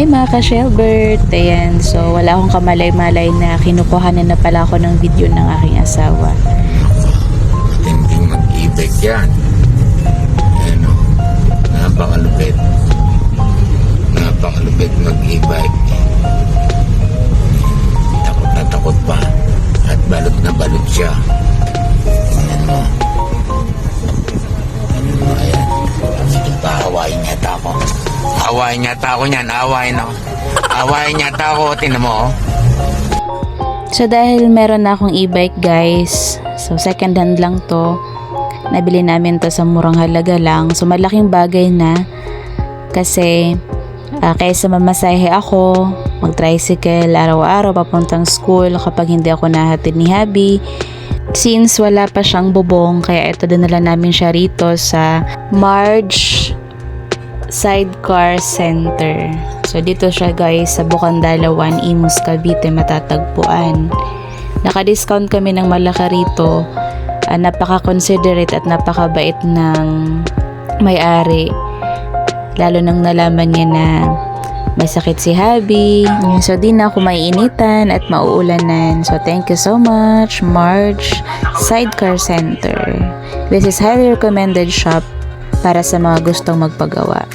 Hi mga ka-Shelbert! Ayan, so wala akong kamalay-malay na kinukuhanan na pala ako ng video ng aking asawa. Matinding mag-ibig yan. Ano, napakalupit. Napakalupit mag-ibig. Hawain yata ako niyan, hawain ako. Hawain yata ako, tinan mo, oh. So dahil meron na akong e-bike guys, so second hand lang to. Nabili namin to sa murang halaga lang. So malaking bagay na kasi ah, kaysa mamasahe ako, mag-tricycle araw-araw papuntang school kapag hindi ako nahatid ni Habi. Since wala pa siyang bubong, kaya ito dinala namin siya rito sa Marge Sidecar Center. So dito siya guys sa Bukandala 1 Imus Cavite matatagpuan. Naka-discount kami ng malaki rito. Ah, napaka-considerate at napakabait ng may-ari. Lalo nang nalaman niya na may sakit si Habi. So di na ako maiinitan at mauulanan. So thank you so much Marge Sidecar Center. This is highly recommended shop para sa mga gustong magpagawa.